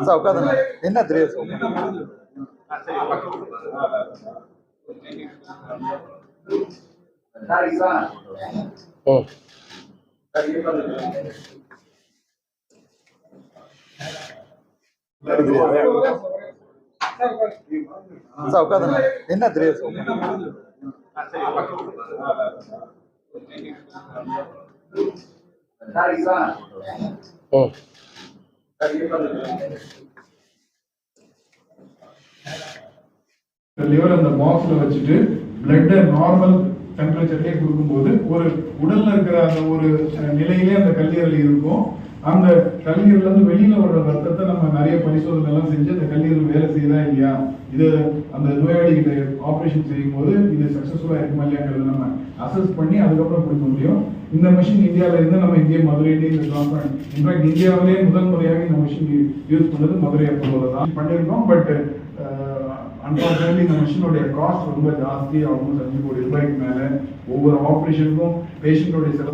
Sir உட்காந்துங்க என்ன தெரியும் sir ம் சார் உட்காந்துங்க என்ன தெரியும் சார் ம் liver அந்த பாக்ஸ்ல வச்சுட்டு பிளட்டை நார்மல் டெம்பரேச்சர்லேயே கொடுக்கும்போது ஒரு உடல்ல இருக்கிற அந்த ஒரு நிலையிலே அந்த கல்லீரல் இருக்கும். அந்த கல்லீரல்ல இருந்து வெளியில வர்ற ரத்தத்தை நம்ம நிறைய பரிசோதனை எல்லாம் செஞ்சு அந்த கல்லீரல் வேலை செய்யுதா இல்லையா? இது அந்த நோயாளிகிட்ட ஆப்ரேஷன் செய்யும் போது இது சக்சஸ்ஃபுல்லா இருக்குமா இல்லையாங்கிறத நம்ம அசஸ் பண்ணி அதுக்கப்புறம் கொடுக்க முடியும். இந்த மிஷின் இந்தியாவில இருந்து நம்ம இங்கே மதுரையிலேயே இந்த டிரான்ஸ்பிளான்ட் இன்ஃபேக்ட் இந்தியாவிலேயே முதல் முறையாக இந்த மிஷின் யூஸ் பண்ணது மதுரை அப்போது தான். பண்ணியிருக்கோம் பட் அன்பார்ச்சுனேட்லி இந்த மிஷினுடைய காஸ்ட் ரொம்ப ஜாஸ்தி ஆல்மோஸ்ட் அஞ்சு கோடி ரூபாய்க்கு மேலே. ஒவ்வொரு ஆப்ரேஷனுக்கும் பேஷண்டோடைய செலவு